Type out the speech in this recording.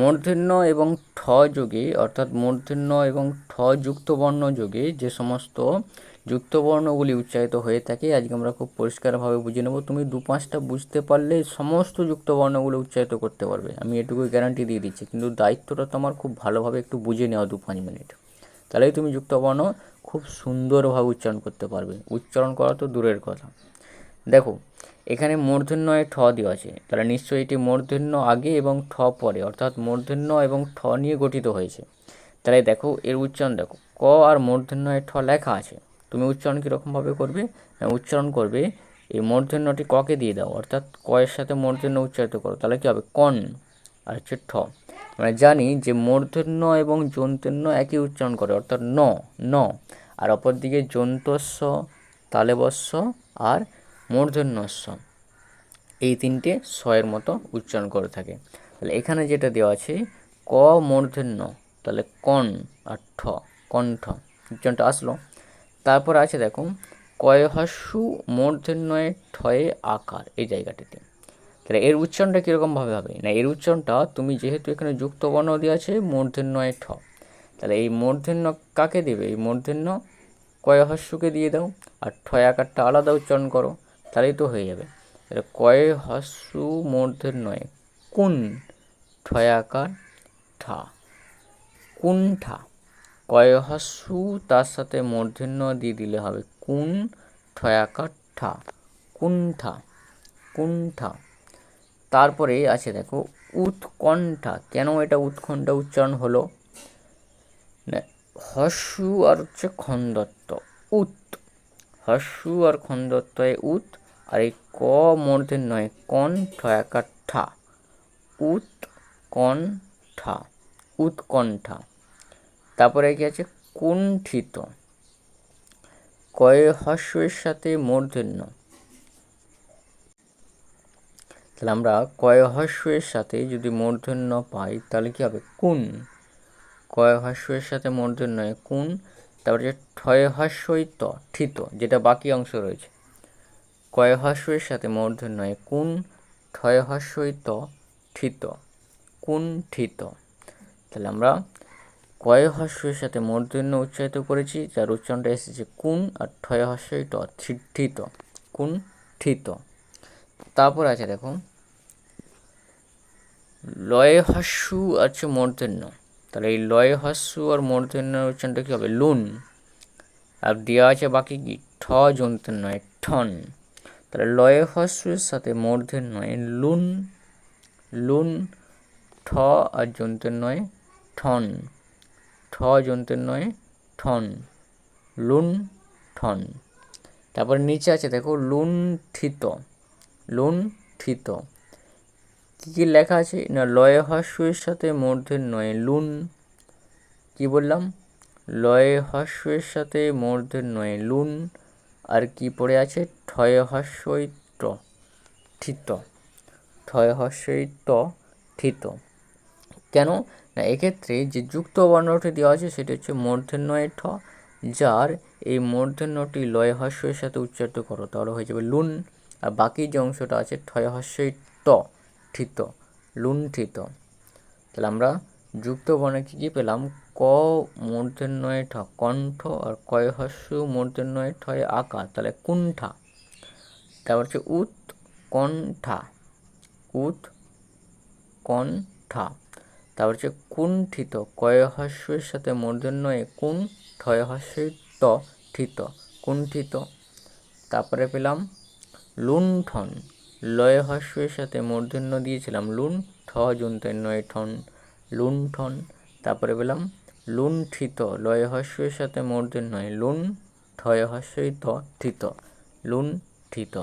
মূর্ধন্য এবং ঠ যোগে, অর্থাৎ মূর্ধন্য এবং ঠ যুক্ত বর্ণ যোগে যে সমস্ত যুক্ত বর্ণগুলি উচ্চারিত হয়ে থাকে, আজকে আমরা খুব পরিষ্কারভাবে বুঝে নেব। তুমি দু পাঁচটা বুঝতে পারলে সমস্ত যুক্ত বর্ণগুলো উচ্চারিত করতে পারবে। আমি এটুকুই গ্যারান্টি দিয়ে দিচ্ছি, কিন্তু দায়িত্বটা তোমার খুব ভালোভাবে একটু বুঝে নেওয়া দু পাঁচ মিনিট। তাহলেই তুমি যুক্ত বর্ণ খুব সুন্দরভাবে উচ্চারণ করতে পারবে। উচ্চারণ করা তো দূরের কথা। দেখো এখানে মূর্ধন্যয়ে ঠ দেওয়া আছে। তাহলে নিশ্চয়ই এটি মূর্ধন্য আগে এবং ঠ পরে অর্থাৎ মূর্ধন্য এবং ঠ নিয়ে গঠিত হয়েছে। তাহলে দেখো এর উচ্চারণ দেখো। ক আর মূর্ধন্যয়ে ঠ লেখা আছে। তুমি উচ্চারণ কীরকমভাবে করবে? না, উচ্চারণ করবে এই মূর্ধন্যটি ককে দিয়ে দাও অর্থাৎ ক এর সাথে মূর্ধন্য উচ্চারিত করো তাহলে কী হবে? কন আর হচ্ছে ঠ। আমরা জানি যে মূর্ধন্য এবং যন্তন্য একই উচ্চারণ করে অর্থাৎ ন ন। আর অপরদিকে যন্তস্ব তালেবস্য আর মূর্ধন্যস্ব এই তিনটে স্বয়ের মতো উচ্চারণ করে থাকে। তাহলে এখানে যেটা দেওয়া আছে, ক মূর্ধন্য, তাহলে কন আর ঠ, কণ্ঠ। উচ্চারণটা আসলো। তারপর আছে দেখো কয় কয়হস্যু মূর্ধন্যয়ে ঠয়ে আকার, এই জায়গাটিতে। তাহলে এর উচ্চারণটা কীরকমভাবে হবে? না, এর উচ্চারণটা তুমি যেহেতু এখানে যুক্ত বর্ণ দেওয়া আছে, মূর্ধন্যয়ে ঠ। তাহলে এই মূর্ধন্য কাকে দেবে? এই মূর্ধন্য কয়হস্যুকে দিয়ে দাও, আর ঠয় আকারটা আলাদা উচ্চারণ করো। তাহলেই তো হয়ে যাবে। কয় হস্যু মূর্ধন্যয়ে কোন ঠয় আকার ঠা? কুণ্ঠা কয় হস্যু তার সাথে মূর্ধন্য দিয়ে দিলে হবে, কুন ঠয়াকার ঠা? কুণ্ঠা কুণ্ঠা তারপরে আছে দেখো, উৎকণ্ঠা। কেন এটা উৎকণ্ঠা উচ্চারণ হলো? হস্যু আর হচ্ছে খন্দত্ব উত হস্যু আর খন্দত্বয়ে উত আর এই ক মূর্ধের নয়, কন ঠয়াকার ঠা, উত কন ঠা। উৎকণ্ঠা তারপরে কি আছে? কুণ্ঠিত। কয়ে হস্যের সাথে মূর্ধন্য তাহলে আমরা কয় হস্যের সাথে যদি মূর্ধন্য পাই, তাহলে কি হবে? কুন কয় হস্যের সাথে মূর্ধন্যয় কুন তারপরে ঠয় হস্যই ত ঠিত, যেটা বাকি অংশ রয়েছে। কয় হস্যের সাথে মূর্ধন্যয় কুন ঠয় হস্যই ত ঠিত? কুন ঠিত? তাহলে আমরা কয় হস্যের সাথে মূর্ধন্য উচ্চারিত করেছি, যার উচ্চারণটা এসেছে কুন আর ঠয় হস্যই ট ঠিত, কুন ঠিত। তারপর আছে দেখো লয়ে হস্যু আছে মূর্ধন্য তাহলে এই লয়ে হস্যু আর মূর্ধন্যের উচ্চারণটা কী হবে? লুন। আর দেওয়া আছে বাকি কি? ঠ যন্ত্রের নয়, ঠন। তাহলে লয়ে হস্যের সাথে মূর্ধন্য নয়। লুন লুন, ঠ আর যন্ত্রের নয়, ঠন। ঠ যন্ত্রের নয়, ঠন। লুন, ঠন। তারপর নিচে আছে, দেখো, লুন, থিত। কী কী লেখা আছে? না, লয়ে হস্যের সাথে মূর্ধের নয়, লুন। কি বললাম? লয়ে হস্যের সাথে মূর্ধের নয়, লুন। আর কি পড়ে আছে? ঠয় হস্যই ঠিত ঠয় ঠিত কেন? না, এক্ষেত্রে যে যুক্ত বর্ণটি দেওয়া আছে, সেটি হচ্ছে মূর্ধন্যয় ঠ, যার এই মূর্ধন্যটি লয় হস্যের সাথে উচ্চারিত করো, তাহলে হয়ে যাবে লুন। আর বাকি যে অংশটা আছে ঠয় হস্যই ট ঠিত লুণ্ঠিত। তাহলে আমরা যুক্ত বর্ণে কী কী পেলাম? ক মূর্ধন্যয় ঠ, কণ্ঠ আর কয় হস্য মূর্ধন্যয় ঠয় আকার, তাহলে কুণ্ঠা। তারপর হচ্ছে উৎ, কণ্ঠা। উৎ, কণ্ঠা। তারপর হচ্ছে কুণ্ঠিত কয় হস্যের সাথে মূর্ধন্যয়ে কুন ঠয় হস্যই ত, ঠিত, কুণ্ঠিত। তারপরে পেলাম লুণ্ঠন লয় হস্যের সাথে মূর্ধন্য দিয়েছিলাম লুন ঠ নয় ঠন লুণ্ঠন। তারপরে পেলাম লুণ্ঠিত লয় হস্যের সাথে মূর্ধন্য নয় লুন ঠয় হস্যই ত ঠিত লুণ্ঠিত।